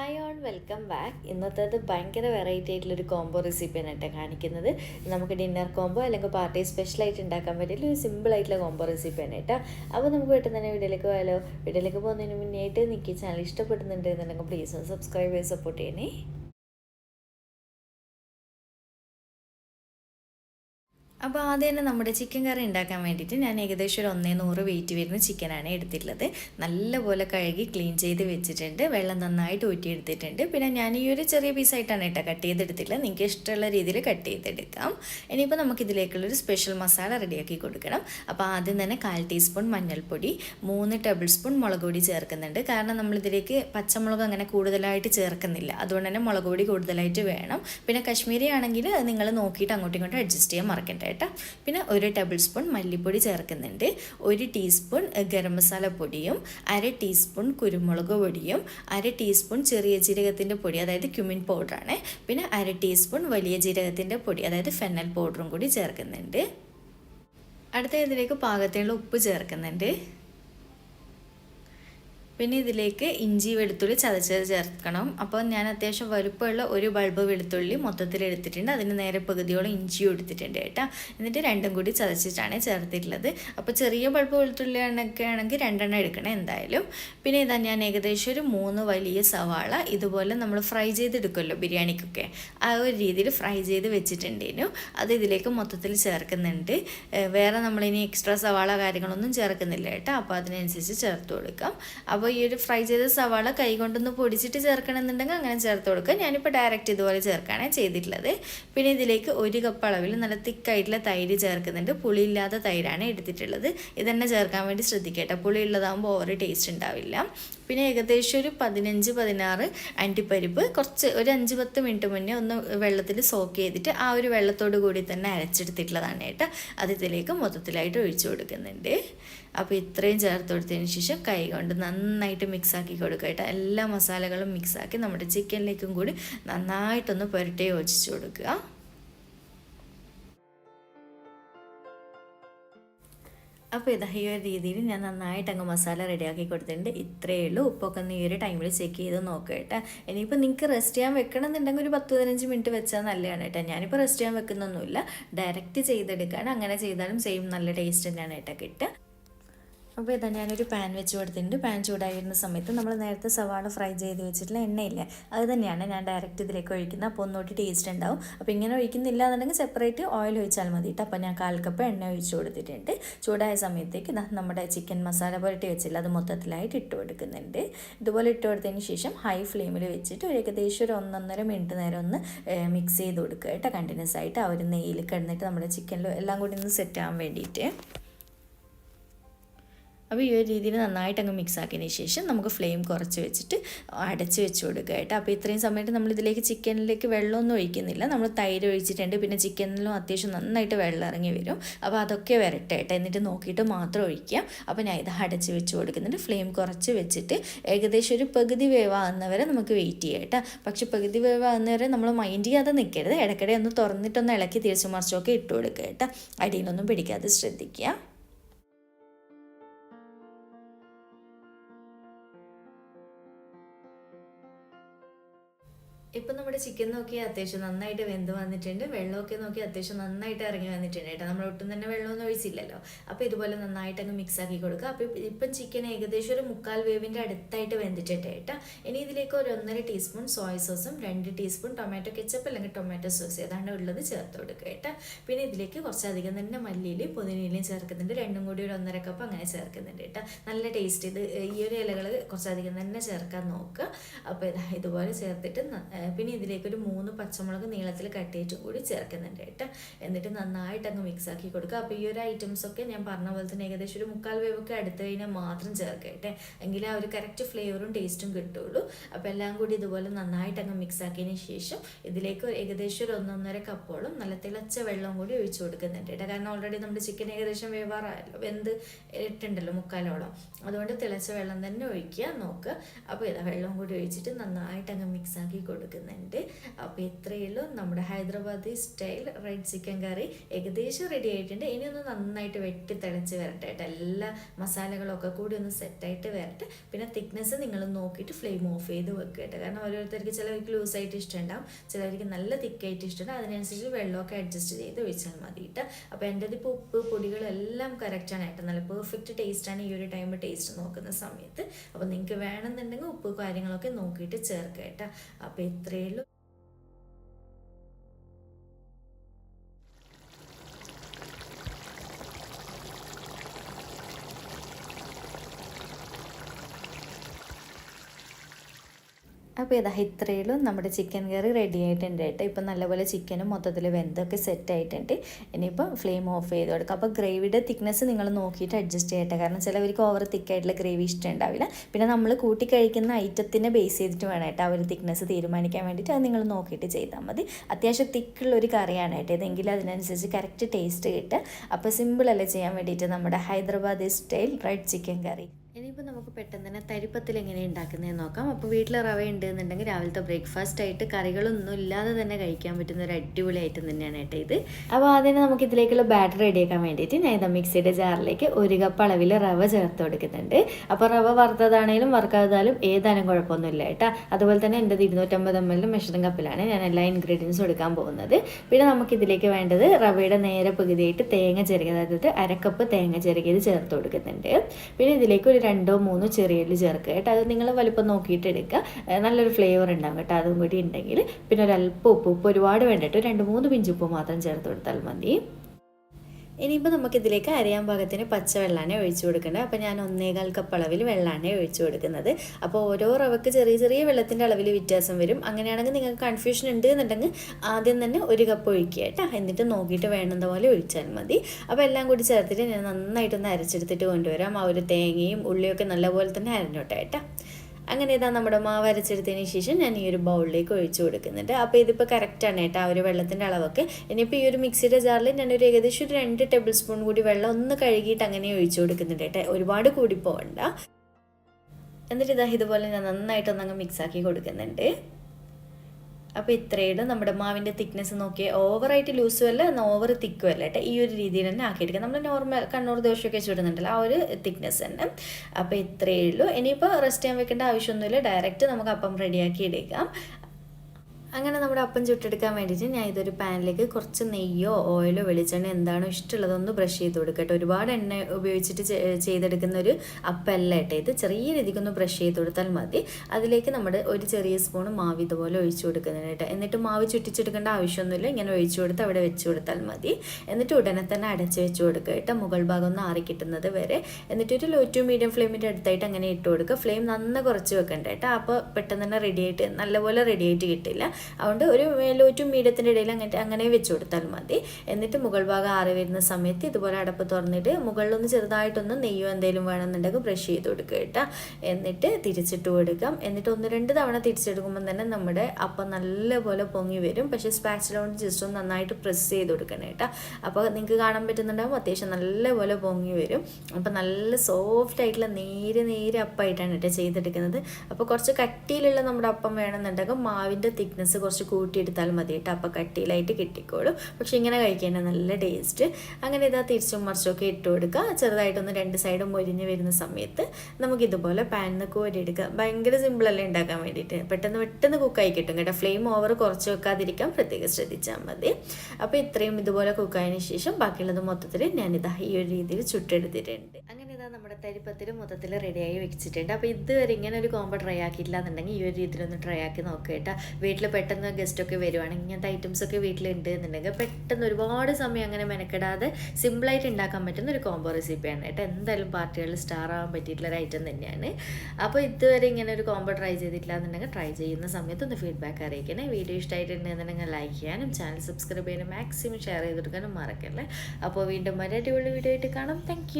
Hi on welcome back ഇന്നത്തേത് ഭയങ്കര variety ആയിട്ടുള്ളൊരു കോംബോ റെസിപ്പിയാണ് കേട്ടോ കാണിക്കുന്നത്. നമുക്ക് ഡിന്നർ കോംബോ അല്ലെങ്കിൽ പാർട്ടി സ്പെഷ്യലായിട്ട് ഉണ്ടാക്കാൻ പറ്റിയ ഒരു സിമ്പിൾ ആയിട്ടുള്ള കോംബോ റെസിപ്പിയാണ് കേട്ടോ. അപ്പോൾ നമുക്ക് പെട്ടെന്ന് തന്നെ വീഡിയോയിലേക്ക് പോയാലോ? വീഡിയോയിലേക്ക് പോകുന്നതിന് മുന്നേ ആയിട്ട് നിൽക്കി ചാനൽ ഇഷ്ടപ്പെടുന്നുണ്ട് എന്നുണ്ടെങ്കിൽ പ്ലീസ് ഒന്ന് സബ്സ്ക്രൈബ് ചെയ്ത് സപ്പോർട്ട് ചെയ്യണേ. അപ്പോൾ ആദ്യം തന്നെ നമ്മുടെ ചിക്കൻ കറി ഉണ്ടാക്കാൻ വേണ്ടിയിട്ട് ഞാൻ ഏകദേശം ഒരു ഒന്നേ നൂറ് വെയിറ്റ് വരുന്ന ചിക്കനാണ് എടുത്തിട്ടുള്ളത്. നല്ലപോലെ കഴുകി ക്ലീൻ ചെയ്ത് വെച്ചിട്ടുണ്ട്. വെള്ളം നന്നായിട്ട് ഊറ്റിയെടുത്തിട്ടുണ്ട്. പിന്നെ ഞാൻ ഈ ഒരു ചെറിയ പീസായിട്ടാണ് കേട്ടോ കട്ട് ചെയ്തെടുത്തിട്ടുള്ളത്. നിങ്ങൾക്ക് ഇഷ്ടമുള്ള രീതിയിൽ കട്ട് ചെയ്തെടുക്കാം. ഇനിയിപ്പോൾ നമുക്കിതിലേക്കുള്ളൊരു സ്പെഷ്യൽ മസാല റെഡിയാക്കി കൊടുക്കണം. അപ്പോൾ ആദ്യം തന്നെ കാൽ ടീസ്പൂൺ മഞ്ഞൾപ്പൊടി മൂന്ന് ടേബിൾ സ്പൂൺ മുളക് പൊടി ചേർക്കുന്നുണ്ട്. കാരണം നമ്മളിതിലേക്ക് പച്ചമുളക് അങ്ങനെ കൂടുതലായിട്ട് ചേർക്കുന്നില്ല. അതുകൊണ്ട് തന്നെ മുളക് പൊടി കൂടുതലായിട്ട് വേണം. പിന്നെ കശ്മീരി ആണെങ്കിൽ നിങ്ങൾ നോക്കിയിട്ട് അങ്ങോട്ടും ഇങ്ങോട്ടും അഡ്ജസ്റ്റ് ചെയ്യാൻ മറക്കണ്ട കേട്ടോ. പിന്നെ ഒരു ടേബിൾ സ്പൂൺ മല്ലിപ്പൊടി ചേർക്കുന്നുണ്ട്. ഒരു ടീസ്പൂൺ ഗരം മസാല പൊടിയും അര ടീസ്പൂൺ കുരുമുളക് പൊടിയും അര ടീസ്പൂൺ ചെറിയ ജീരകത്തിന്റെ പൊടി അതായത് ക്യുമിൻ പൗഡറാണ് പിന്നെ അര ടീസ്പൂൺ വലിയ ജീരകത്തിന്റെ പൊടി അതായത് ഫെന്നൽ പൗഡറും കൂടി ചേർക്കുന്നുണ്ട്. അടുത്ത ഇതിലേക്ക് പാകത്തിനുള്ള ഉപ്പ് ചേർക്കുന്നുണ്ട്. പിന്നെ ഇതിലേക്ക് ഇഞ്ചി വെളുത്തുള്ളി ചതച്ചത് ചേർക്കണം. അപ്പോൾ ഞാൻ അത്യാവശ്യം വലുപ്പമുള്ള ഒരു ബൾബ് വെളുത്തുള്ളി മൊത്തത്തിൽ എടുത്തിട്ടുണ്ട്. അതിന് നേരെ പകുതിയോളം ഇഞ്ചിയും എടുത്തിട്ടുണ്ട് കേട്ടോ. എന്നിട്ട് രണ്ടും കൂടി ചതച്ചിട്ടാണ് ചേർത്തിട്ടുള്ളത്. അപ്പോൾ ചെറിയ ബൾബ് വെളുത്തുള്ളി ആണൊക്കെ ആണെങ്കിൽ രണ്ടെണ്ണം എടുക്കണം എന്തായാലും. പിന്നെ ഇതാ ഞാൻ ഏകദേശം ഒരു മൂന്ന് വലിയ സവാള ഇതുപോലെ നമ്മൾ ഫ്രൈ ചെയ്തെടുക്കുമല്ലോ ബിരിയാണിക്കൊക്കെ. ആ ഒരു രീതിയിൽ ഫ്രൈ ചെയ്ത് വെച്ചിട്ടുണ്ടേനു. അത് ഇതിലേക്ക് മൊത്തത്തിൽ ചേർക്കുന്നുണ്ട്. വേറെ നമ്മളിനി എക്സ്ട്രാ സവാള കാര്യങ്ങളൊന്നും ചേർക്കുന്നില്ല കേട്ടോ. അപ്പോൾ അതിനനുസരിച്ച് ചേർത്ത് കൊടുക്കാം. അപ്പോൾ ഈ ഒരു ഫ്രൈ ചെയ്ത സവാള കൈ കൊണ്ടൊന്ന് പൊടിച്ചിട്ട് ചേർക്കണമെന്നുണ്ടെങ്കിൽ അങ്ങനെ ചേർത്ത് കൊടുക്കുക. ഞാനിപ്പോൾ ഡയറക്റ്റ് ഇതുപോലെ ചേർക്കാണ് ചെയ്തിട്ടുള്ളത്. പിന്നെ ഇതിലേക്ക് ഒരു കപ്പ് അളവിൽ നല്ല തിക്കായിട്ടുള്ള തൈര് ചേർക്കുന്നുണ്ട്. പുളിയില്ലാത്ത തൈരാണ് എടുത്തിട്ടുള്ളത്. ഇതന്നെ ചേർക്കാൻ വേണ്ടി ശ്രദ്ധിക്കട്ടെ പുളി ഉള്ളതാകുമ്പോൾ ഓവർ ടേസ്റ്റ് ഉണ്ടാവില്ല. പിന്നെ ഏകദേശം ഒരു പതിനഞ്ച് പതിനാറ് അണ്ടിപ്പരിപ്പ്. കുറച്ച് ഒരു അഞ്ച് പത്ത് മിനിറ്റ് മുന്നേ ഒന്ന് വെള്ളത്തിൽ സോക്ക് ചെയ്തിട്ട് ആ ഒരു വെള്ളത്തോട് കൂടി തന്നെ അരച്ചെടുത്തിട്ടുള്ളതാണ് കേട്ടോ. അത് ഇതിലേക്ക് മൊത്തത്തിലായിട്ട് ഒഴിച്ചു കൊടുക്കുന്നുണ്ട്. അപ്പോൾ ഇത്രയും ചേർത്ത് കൊടുത്തതിന് ശേഷം കൈ കൊണ്ട് നന്നായിട്ട് മിക്സാക്കി കൊടുക്കുക കേട്ടോ. എല്ലാ മസാലകളും മിക്സാക്കി നമ്മുടെ ചിക്കനിലേക്കും കൂടി നന്നായിട്ടൊന്ന് പുരട്ടി യോജിച്ച് കൊടുക്കുക. അപ്പോൾ ഇതാ ഈ ഒരു രീതിയിൽ ഞാൻ നന്നായിട്ട് അങ്ങ് മസാല റെഡിയാക്കി കൊടുത്തിട്ടുണ്ട്. ഇത്രയേ ഉള്ളൂ. ഉപ്പൊക്കെ ഒന്ന് ഈ ഒരു ടൈമിൽ ചെക്ക് ചെയ്ത് നോക്കുക കേട്ടോ. ഇനിയിപ്പോൾ നിങ്ങൾക്ക് റെസ്റ്റ് ചെയ്യാൻ വെക്കണം എന്നുണ്ടെങ്കിൽ ഒരു പത്ത് പതിനഞ്ച് മിനിറ്റ് വെച്ചാൽ നല്ലതാണ് കേട്ടോ. ഞാനിപ്പോൾ റെസ്റ്റ് ചെയ്യാൻ വെക്കുന്നൊന്നുമില്ല. ഡയറക്റ്റ് ചെയ്തെടുക്കുകയാണ് അങ്ങനെ ചെയ്താലും സെയിം നല്ല ടേസ്റ്റ് തന്നെയാണ് കേട്ടോ കിട്ടുക. അപ്പോൾ ഇതാ ഞാനൊരു പാൻ വെച്ച് കൊടുത്തിട്ടുണ്ട്. പാൻ ചൂടായിരുന്ന സമയത്ത് നമ്മൾ നേരത്തെ സവാള ഫ്രൈ ചെയ്ത് വെച്ചിട്ടുള്ള എണ്ണയില്ല അത് തന്നെയാണ് ഞാൻ ഡയറക്റ്റ് ഇതിലേക്ക് ഒഴിക്കുന്നത്. അപ്പോൾ ഒന്നുകൂടി ടേസ്റ്റ് ഉണ്ടാവും. അപ്പോൾ ഇങ്ങനെ ഒഴിക്കുന്നില്ല എന്നുണ്ടെങ്കിൽ സെപ്പറേറ്റ് ഓയിൽ ഒഴിച്ചാൽ മതി കേട്ടോ അപ്പോൾ ഞാൻ കാൽ കപ്പ് എണ്ണ ഒഴിച്ച് കൊടുത്തിട്ടുണ്ട്. ചൂടായ സമയത്തേക്ക് നമ്മുടെ ചിക്കൻ മസാല പുരട്ടി വെച്ചില്ല അത് മൊത്തത്തിലായിട്ട് ഇട്ട് കൊടുക്കുന്നുണ്ട്. ഇതുപോലെ ഇട്ട് കൊടുത്തതിന് ശേഷം ഹൈ ഫ്ലെയിമിൽ വെച്ചിട്ട് ഒരു ഏകദേശം ഒരു ഒന്നൊന്നര മിനിറ്റ് നേരം ഒന്ന് മിക്സ് ചെയ്ത് കൊടുക്കുക കേട്ടോ കണ്ടിന്യൂസ് ആയിട്ട് ആ ഒരു നെയ്യിൽ കിടന്നിട്ട് നമ്മുടെ ചിക്കനിൽ എല്ലാം കൂടി ഒന്ന് സെറ്റ് ആവാൻ വേണ്ടിയിട്ട്. അപ്പോൾ ഈ ഒരു രീതിയിൽ നന്നായിട്ട് അങ്ങ് മിക്സ് ആക്കിയതിന് ശേഷം നമുക്ക് ഫ്ലെയിം കുറച്ച് വെച്ചിട്ട് അടച്ച് വെച്ച് കൊടുക്കുക കേട്ടോ. അപ്പോൾ ഇത്രയും സമയത്ത് നമ്മൾ ഇതിലേക്ക് ചിക്കനിലേക്ക് വെള്ളമൊന്നും ഒഴിക്കുന്നില്ല. നമ്മൾ തൈര് ഒഴിച്ചിട്ടുണ്ട്. പിന്നെ ചിക്കനിലും അത്യാവശ്യം നന്നായിട്ട് വെള്ളം ഇറങ്ങി വരും. അപ്പോൾ അതൊക്കെ വരട്ടെ കേട്ടോ. എന്നിട്ട് നോക്കിയിട്ട് മാത്രം ഒഴിക്കുക. അപ്പോൾ ഞാൻ ഇത് അടച്ച് വെച്ച് കൊടുക്കുന്നുണ്ട്. ഫ്ലെയിം കുറച്ച് വെച്ചിട്ട് ഏകദേശം ഒരു പകുതി വേവാകുന്നവരെ നമുക്ക് വെയിറ്റ് ചെയ്യാം കേട്ടോ. പക്ഷെ പകുതി വേവാകുന്നവരെ നമ്മൾ മൈൻഡ് ചെയ്യാതെ നിൽക്കരുത്. ഇടയ്ക്കിടെ ഒന്ന് തുറന്നിട്ടൊന്ന് ഇളക്കി തിരിച്ചു മറിച്ചൊക്കെ ഇട്ട് കൊടുക്കുക കേട്ടോ. അടിയിലൊന്നും പിടിക്കാതെ ശ്രദ്ധിക്കുക. ഇപ്പം നമ്മുടെ ചിക്കൻ നോക്കി അത്യാവശ്യം നന്നായിട്ട് വെന്ത് വന്നിട്ടുണ്ട്. വെള്ളമൊക്കെ നോക്കി അത്യാവശ്യം നന്നായിട്ട് ഇറങ്ങി വന്നിട്ടുണ്ട് കേട്ടോ. നമ്മൾ ഒട്ടും തന്നെ വെള്ളമൊന്നും ഒഴിച്ചില്ലല്ലോ. അപ്പോൾ ഇതുപോലെ നന്നായിട്ട് അങ്ങ് മിക്സ് ആക്കി കൊടുക്കുക. അപ്പോൾ ഇപ്പം ചിക്കൻ ഏകദേശം ഒരു മുക്കാൽ വേവിന്റെ അടുത്തായിട്ട് വെന്തിട്ടുണ്ട് കേട്ടോ. ഇനി ഇതിലേക്ക് ഒരു ഒന്നര ടീസ്പൂൺ സോയ സോസും രണ്ട് ടീസ്പൂൺ ടൊമാറ്റോ കെച്ചപ്പ് അല്ലെങ്കിൽ ടൊമാറ്റോ സോസ് ഏതാണ് ഉള്ളത് ചേർത്ത് കൊടുക്കുക കേട്ടോ. പിന്നെ ഇതിലേക്ക് കുറച്ചധികം തന്നെ മല്ലിയിലും പുതിനയിലും ചേർക്കുന്നുണ്ട്. രണ്ടും കൂടി ഒരു ഒന്നര കപ്പ് അങ്ങനെ ചേർക്കുന്നുണ്ട് കേട്ടോ. നല്ല ടേസ്റ്റ് ഇത് ഈ ഒരു ഇലകൾ കുറച്ചധികം തന്നെ ചേർക്കാൻ നോക്കുക. അപ്പോൾ ഇതാ ഇതുപോലെ ചേർത്തിട്ട് പിന്നെ ഇതിലേക്ക് ഒരു മൂന്ന് പച്ചമുളക് നീളത്തിൽ കട്ട് കൂടി ചേർക്കുന്നുണ്ട് കേട്ടോ. എന്നിട്ട് നന്നായിട്ട് അങ്ങ് മിക്സ് ആക്കി കൊടുക്കുക. അപ്പോൾ ഈ ഒരു ഐറ്റംസ് ഒക്കെ ഞാൻ പറഞ്ഞ പോലെ തന്നെ ഏകദേശം ഒരു മുക്കാൽ വേവൊക്കെ അടുത്ത് കഴിഞ്ഞാൽ മാത്രം ചേർക്കട്ടെ എങ്കിലേ ആ ഒരു കറക്റ്റ് ഫ്ലേവറും ടേസ്റ്റും കിട്ടുള്ളൂ. അപ്പോൾ എല്ലാം കൂടി ഇതുപോലെ നന്നായിട്ട് അങ്ങ് മിക്സ് ആക്കിയതിന് ശേഷം ഇതിലേക്ക് ഏകദേശം ഒരു ഒന്നൊന്നര കപ്പോളം നല്ല തിളച്ച വെള്ളം കൂടി ഒഴിച്ചു കൊടുക്കുന്നുണ്ട് കേട്ടോ. കാരണം ഓൾറെഡി നമ്മുടെ ചിക്കൻ ഏകദേശം വേവാറായല്ലോ. വെന്ത് ഇട്ടുണ്ടല്ലോ മുക്കാലോളം. അതുകൊണ്ട് തിളച്ച വെള്ളം തന്നെ ഒഴിക്കുക നോക്കുക. അപ്പോൾ ഇതാ വെള്ളം കൂടി ഒഴിച്ചിട്ട് നന്നായിട്ട് അങ്ങ് മിക്സ് ആക്കി കൊടുക്കുക. കൊടുക്കുന്നുണ്ട്. അപ്പോൾ ഇത്രയേ ഉള്ളൂ. നമ്മുടെ Hyderabadi style red chicken curry ഏകദേശം റെഡി ആയിട്ടുണ്ട്. ഇനി ഒന്ന് നന്നായിട്ട് വെട്ടി തിളച്ച് വരട്ടെ കേട്ടോ. എല്ലാ മസാലകളൊക്കെ കൂടി ഒന്ന് സെറ്റായിട്ട് വരട്ടെ. പിന്നെ തിക്നെസ് നിങ്ങൾ നോക്കിയിട്ട് ഫ്ലെയിം ഓഫ് ചെയ്ത് വെക്കുക കേട്ടോ. കാരണം ഓരോരുത്തർക്ക് ചിലവർക്ക് ലൂസായിട്ട് ഇഷ്ടമുണ്ടാവും. ചിലവർക്ക് നല്ല തിക്കായിട്ട് ഇഷ്ടമുണ്ടാവും. അതിനനുസരിച്ച് വെള്ളമൊക്കെ അഡ്ജസ്റ്റ് ചെയ്ത് ഒഴിച്ചാൽ മതി കേട്ടോ. അപ്പോൾ എന്റെ ഇപ്പോൾ ഉപ്പ് പൊടികളെല്ലാം കറക്റ്റാണ് കേട്ടോ. നല്ല പെർഫെക്റ്റ് ടേസ്റ്റാണ് ഈ ഒരു ടൈം ടേസ്റ്റ് നോക്കുന്ന സമയത്ത്. അപ്പോൾ നിങ്ങൾക്ക് വേണമെന്നുണ്ടെങ്കിൽ ഉപ്പ് കാര്യങ്ങളൊക്കെ നോക്കിയിട്ട് ചേർക്കുക കേട്ടോ. അപ്പോൾ ഇത്രയേ അപ്പോൾ ഇതാ ഇത്രയുള്ളൂ. നമ്മുടെ ചിക്കൻ കറി റെഡി ആയിട്ടുണ്ട് കേട്ടോ. ഇപ്പം നല്ലപോലെ ചിക്കനും മൊത്തത്തിൽ വെന്തൊക്കെ സെറ്റ് ആയിട്ടുണ്ട്. ഇനിയിപ്പോൾ ഫ്ലെയിം ഓഫ് ചെയ്ത് കൊടുക്കുക അപ്പോൾ ഗ്രേവിയുടെ തിക്നെസ് നിങ്ങൾ നോക്കിയിട്ട് അഡ്ജസ്റ്റ് ചെയ്യട്ടെ. കാരണം ചിലവർക്ക് ഓവർ തിക്കായിട്ടുള്ള ഗ്രേവി ഇഷ്ടമുണ്ടാവില്ല പിന്നെ നമ്മൾ കൂട്ടി കഴിക്കുന്ന ഐറ്റത്തിനെ ബേസ് ചെയ്തിട്ട് വേണം കേട്ടോ ആ ഒരു തിക്നെസ് തീരുമാനിക്കാൻ വേണ്ടിയിട്ട്. അത് നിങ്ങൾ നോക്കിയിട്ട് ചെയ്താൽ മതി. അത്യാവശ്യം തിക്കുള്ള ഒരു കറിയാണ് കേട്ടോ. ഇതെങ്കിൽ അതിനനുസരിച്ച് കറക്റ്റ് ടേസ്റ്റ് കിട്ടുക. അപ്പോൾ സിമ്പിളല്ലേ ചെയ്യാൻ വേണ്ടിയിട്ട് നമ്മുടെ Hyderabadi style red chicken curry ഇനിയിപ്പോൾ നമുക്ക് പെട്ടെന്ന് തന്നെ തരിപ്പത്തിൽ എങ്ങനെ ഉണ്ടാക്കുന്നതെന്ന് നോക്കാം. അപ്പോൾ വീട്ടിൽ റവ ഉണ്ട് എന്നുണ്ടെങ്കിൽ രാവിലത്തെ ബ്രേക്ക്ഫാസ്റ്റ് ആയിട്ട് കറികളൊന്നും ഇല്ലാതെ തന്നെ കഴിക്കാൻ പറ്റുന്ന ഒരു അടിപൊളി ഐറ്റം തന്നെയാണ് കേട്ടോ ഇത്. അപ്പോൾ ആദ്യം നമുക്ക് ഇതിലേക്കുള്ള ബാറ്റർ റെഡിയാക്കാൻ വേണ്ടിയിട്ട് ഞാൻ ഇതാ മിക്സിയുടെ ജാറിലേക്ക് ഒരു കപ്പ് അളവിൽ റവ ചേർത്ത് കൊടുക്കുന്നുണ്ട്. അപ്പോൾ റവ വറുത്തതാണേലും വറുക്കാതാലും ഏതാനും കുഴപ്പമൊന്നുമില്ല കേട്ടോ. അതുപോലെ തന്നെ എന്റെ ഇരുന്നൂറ്റമ്പത് എം എൽ മെഷറിംഗ് കപ്പിലാണ് ഞാൻ എല്ലാ ഇൻഗ്രീഡിയൻസും എടുക്കാൻ പോകുന്നത്. പിന്നെ നമുക്ക് ഇതിലേക്ക് വേണ്ടത് റവയുടെ നേരെ പകുതിയായിട്ട് തേങ്ങ ചെറുകിയത് അതായത് അരക്കപ്പ് തേങ്ങ ചെറുകിയത് ചേർത്ത് കൊടുക്കുന്നുണ്ട്. പിന്നെ ഇതിലേക്ക് ഒരു രണ്ടോ മൂന്നോ ചെറിയ ഉള്ളി ചേർക്കുക കേട്ടോ. അത് നിങ്ങൾ വലുപ്പം നോക്കിയിട്ട് എടുക്കുക. നല്ലൊരു ഫ്ലേവർ ഉണ്ടാവും കേട്ടോ. അതും കൂടി ഉണ്ടെങ്കിൽ പിന്നെ ഒരു അല്പം ഉപ്പ്. ഉപ്പ് ഒരുപാട് വേണ്ടിയിട്ട് രണ്ട് മൂന്ന് പിഞ്ചുപ്പ് മാത്രം ചേർത്ത് കൊടുത്താൽ മതി. ഇനിയിപ്പോൾ നമുക്കിതിലേക്ക് അരിയാൻ പാകത്തിന് പച്ചവെള്ളമാണ് ഒഴിച്ചു കൊടുക്കേണ്ടത്. അപ്പോൾ ഞാൻ ഒന്നേകാൽ കപ്പ് അളവിൽ വെള്ളമാണ് ഒഴിച്ചു കൊടുക്കുന്നത്. അപ്പോൾ ഓരോ റവക്ക് ചെറിയ ചെറിയ വെള്ളത്തിന്റെ അളവിൽ വ്യത്യാസം വരും. അങ്ങനെയാണെങ്കിൽ നിങ്ങൾക്ക് കൺഫ്യൂഷൻ ഉണ്ട് എന്നുണ്ടെങ്കിൽ ആദ്യം തന്നെ ഒരു കപ്പ് ഒഴിക്കുക കേട്ടോ. എന്നിട്ട് നോക്കിയിട്ട് വേണ്ടുന്ന പോലെ ഒഴിച്ചാൽ മതി. അപ്പോൾ എല്ലാം കൂടി ചേർത്തിട്ട് ഞാൻ നന്നായിട്ടൊന്ന് അരച്ചെടുത്തിട്ട് കൊണ്ടുവരാം. ആ ഒരു തേങ്ങയും ഉള്ളിയൊക്കെ നല്ലപോലെ തന്നെ അരഞ്ഞോട്ടെ കേട്ടോ. അങ്ങനെ ഇതാ നമ്മുടെ മാവ് അരച്ചെടുത്തതിന് ശേഷം ഞാൻ ഈ ഒരു ബൗളിലേക്ക് ഒഴിച്ചു കൊടുക്കുന്നുണ്ട്. അപ്പോൾ ഇതിപ്പോൾ കറക്റ്റാണ് കേട്ടോ ആ ഒരു വെള്ളത്തിന്റെ അളവൊക്കെ. ഇനിയിപ്പോൾ ഈ ഒരു മിക്സിയുടെ ജാറിൽ ഞാനൊരു ഏകദേശം ഒരു രണ്ട് ടേബിൾ സ്പൂൺ കൂടി വെള്ളം ഒന്ന് കഴുകിയിട്ട് അങ്ങനെ ഒഴിച്ചു കൊടുക്കുന്നുണ്ട് കേട്ടോ. ഒരുപാട് കൂടി പോകണ്ട എന്നിട്ട് ഇതാ ഇതുപോലെ ഞാൻ നന്നായിട്ടൊന്ന് അങ്ങ് മിക്സാക്കി കൊടുക്കുന്നുണ്ട്. അപ്പോൾ ഇത്രയും നമ്മുടെ മാവിന്റെ തിക്നെസ് നോക്കി ഓവറായിട്ട് ലൂസും അല്ല എന്നാൽ ഓവർ തിക്കും അല്ല കേട്ടോ. ഈ ഒരു രീതിയിൽ തന്നെ ആക്കിയെടുക്കുക നമ്മൾ നോർമൽ കണ്ണൂർ ദോശയൊക്കെ ചുടുന്നുണ്ടല്ലോ ആ ഒരു തിക്നെസ് തന്നെ. അപ്പോൾ ഇത്രയേ ഉള്ളൂ. ഇനിയിപ്പോൾ റെസ്റ്റ് ചെയ്യാൻ വെക്കേണ്ട ആവശ്യമൊന്നുമില്ല. ഡയറക്റ്റ് നമുക്ക് അപ്പം റെഡിയാക്കി എടുക്കാം. അങ്ങനെ നമ്മുടെ അപ്പം ചുട്ടെടുക്കാൻ വേണ്ടിയിട്ട് ഞാൻ ഇതൊരു പാനിലേക്ക് കുറച്ച് നെയ്യോ ഓയിലോ വെളിച്ചെണ്ണ എന്താണോ ഇഷ്ടമുള്ളതൊന്ന് ബ്രഷ് ചെയ്ത് കൊടുക്കട്ടെ ഒരുപാട് എണ്ണ ഉപയോഗിച്ചിട്ട് ചെയ്തെടുക്കുന്ന ഒരു അപ്പല്ല കേട്ടോ ഇത്. ചെറിയ രീതിക്കൊന്ന് ബ്രഷ് ചെയ്ത് കൊടുത്താൽ മതി. അതിലേക്ക് നമ്മുടെ ഒരു ചെറിയ സ്പൂൺ മാവ് ഇതുപോലെ ഒഴിച്ചു കൊടുക്കുന്നുണ്ട് കേട്ടോ. എന്നിട്ട് മാവ് ചുറ്റിച്ചെടുക്കേണ്ട ആവശ്യമൊന്നുമില്ല. ഇങ്ങനെ ഒഴിച്ചു കൊടുത്ത് അവിടെ വെച്ച് കൊടുത്താൽ മതി. എന്നിട്ട് ഉടനെ തന്നെ അടച്ച് വെച്ച് കൊടുക്കുക കേട്ടോ. മുകൾ ഭാഗം ഒന്ന് ആറി കിട്ടുന്നത് വരെ. എന്നിട്ട് ഒരു ലോ ടു മീഡിയം ഫ്ലെയിമിന്റെ അടുത്തായിട്ട് അങ്ങനെ ഇട്ട് കൊടുക്കുക ഫ്ലെയിം നന്ന കുറച്ച് വെക്കണ്ട കേട്ടോ. അപ്പോൾ പെട്ടെന്ന് തന്നെ റെഡി ആയിട്ട് നല്ലപോലെ റെഡി ആയിട്ട് കിട്ടില്ല. അതുകൊണ്ട് ഒരു ടു മീഡിയത്തിന്റെ ഇടയിൽ അങ്ങനെ അങ്ങനെ വെച്ച് കൊടുത്താൽ മതി. എന്നിട്ട് മുകൾ ഭാഗം ആറി വരുന്ന സമയത്ത് ഇതുപോലെ അടപ്പ് തുറന്നിട്ട് മുകളിലൊന്ന് ചെറുതായിട്ടൊന്ന് നെയ്യോ എന്തെങ്കിലും വേണമെന്നുണ്ടെങ്കിൽ ബ്രഷ് ചെയ്ത് കൊടുക്കുക കേട്ടോ. എന്നിട്ട് തിരിച്ചിട്ട് കൊടുക്കാം എന്നിട്ട് ഒന്ന് രണ്ട് തവണ തിരിച്ചെടുക്കുമ്പോൾ തന്നെ നമ്മുടെ അപ്പം നല്ലപോലെ പൊങ്ങി വരും. പക്ഷേ സ്പാച്ചില കൊണ്ട് ജസ്റ്റ് ഒന്ന് നന്നായിട്ട് പ്രസ് ചെയ്ത് കൊടുക്കണം കേട്ടോ. അപ്പോൾ നിങ്ങൾക്ക് കാണാൻ പറ്റുന്നുണ്ടാകും അത്യാവശ്യം നല്ലപോലെ പൊങ്ങി വരും. അപ്പോൾ നല്ല സോഫ്റ്റ് ആയിട്ടുള്ള നേരെ നേരെ അപ്പമായിട്ടാണ് കേട്ടോ ചെയ്തെടുക്കുന്നത്. അപ്പോൾ കുറച്ച് കട്ടിയിലുള്ള നമ്മുടെ അപ്പം വേണമെന്നുണ്ടെങ്കിൽ മാവിന്റെ തിക്നെസ് കുറച്ച് കൂട്ടിയെടുത്താൽ മതി കേട്ടോ. അപ്പോൾ കട്ടിയിലായിട്ട് കിട്ടിക്കോളും. പക്ഷെ ഇങ്ങനെ കഴിക്കാൻ നല്ല ടേസ്റ്റ്. അങ്ങനെ ഇതാ തിരിച്ചും മറിച്ചൊക്കെ ഇട്ട് കൊടുക്കുക. ചെറുതായിട്ടൊന്ന് രണ്ട് സൈഡും മൊരിഞ്ഞ് വരുന്ന സമയത്ത് നമുക്ക് ഇതുപോലെ പാനിൽ നിന്ന് കോരിയെടുക്കുക. ഭയങ്കര സിമ്പിളല്ലേ ഉണ്ടാക്കാൻ വേണ്ടിയിട്ട്. പെട്ടെന്ന് പെട്ടെന്ന് കുക്കായി കിട്ടും കേട്ടോ. ഫ്ലെയിം ഓവർ കുറച്ച് വെക്കാതിരിക്കാൻ പ്രത്യേകം ശ്രദ്ധിച്ചാൽ മതി. അപ്പോൾ ഇത്രയും ഇതുപോലെ കുക്കായതിന് ശേഷം ബാക്കിയുള്ളത് മൊത്തത്തിൽ ഞാനിതാ ഈ ഒരു രീതിയിൽ ചുട്ടെടുത്തിട്ടുണ്ട്. അങ്ങനെ നമ്മുടെ തരിപ്പത്തിൽ മൊത്തത്തിൽ റെഡിയായി വെച്ചിട്ടുണ്ട്. അപ്പോൾ ഇതുവരെ ഇങ്ങനെ ഒരു കോമ്പ ട്രൈ ആക്കിയില്ല എന്നുണ്ടെങ്കിൽ ഈ ഒരു രീതിയിലൊന്ന് ട്രൈ ആക്കി നോക്കുക കേട്ടോ. വീട്ടിൽ പെട്ടെന്ന് ഗസ്റ്റൊക്കെ വരുവാണെങ്കിൽ ഇങ്ങനത്തെ ഐറ്റംസ് ഒക്കെ വീട്ടിലുണ്ട് എന്നുണ്ടെങ്കിൽ പെട്ടെന്ന് ഒരുപാട് സമയം അങ്ങനെ മെനക്കെടാതെ സിമ്പിളായിട്ട് ഉണ്ടാക്കാൻ പറ്റുന്ന ഒരു കോംബോ റെസിപ്പിയാണ് കേട്ടോ. എന്തായാലും പാർട്ടികളിൽ സ്റ്റാർ ആവാൻ പറ്റിയിട്ടുള്ള ഒരു ഐറ്റം തന്നെയാണ്. അപ്പോൾ ഇതുവരെ ഇങ്ങനെ ഒരു കോംബോ ട്രൈ ചെയ്തിട്ടില്ല എന്നുണ്ടെങ്കിൽ ട്രൈ ചെയ്യുന്ന സമയത്ത് ഒന്ന് ഫീഡ്ബാക്ക് അറിയിക്കണേ. വീഡിയോ ഇഷ്ടമായിട്ടുണ്ടെന്നുണ്ടെങ്കിൽ ലൈക്ക് ചെയ്യാനും ചാനൽ സബ്സ്ക്രൈബ് ചെയ്യാനും മാക്സിമം ഷെയർ ചെയ്ത് കൊടുക്കാനും മറക്കല്ലേ. അപ്പോൾ വീണ്ടും ഒരു അടിപൊളി വീഡിയോ ആയിട്ട് കാണാം. താങ്ക്